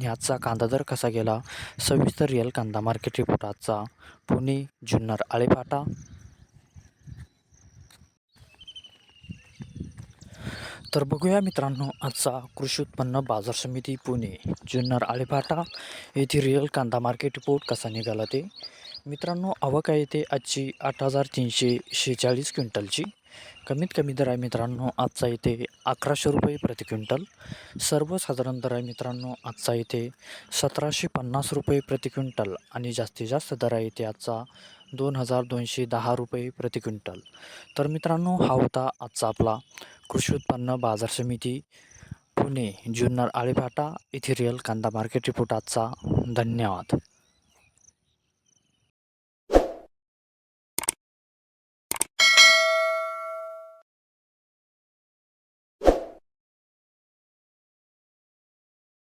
ह्याचा कांदा दर कसा गेला? सविस्तर रिअल कांदा मार्केट रिपोर्ट आजचा पुणे जुन्नर आळेपाटा तर बघूया मित्रांनो आजचा कृषी उत्पन्न बाजार समिती पुणे जुन्नर आळेफाटा. येथे रिअल कांदा मार्केट रिपोर्ट कसा निघाला ते? मित्रांनो आवक आहे ते आजची आठ हजार तीनशे शेहेचाळीस क्विंटलची. कमीत कमी दर आहे मित्रांनो आजचा इथे अकराशे रुपये प्रति क्विंटल. सर्वसाधारण दर आहे मित्रांनो आजचा इथे सतराशे पन्नास रुपये प्रति क्विंटल आणि जास्तीत जास्त दर आहे इथे आजचा दोन हजार दोनशे दहा रुपये प्रति क्विंटल. तर मित्रांनो हा होता आजचा आपला कृषी उत्पन्न बाजार समिती पुणे जुन्नर आळेफाटा इथे रिअल कांदा मार्केट रिपोर्ट आजचा. धन्यवाद.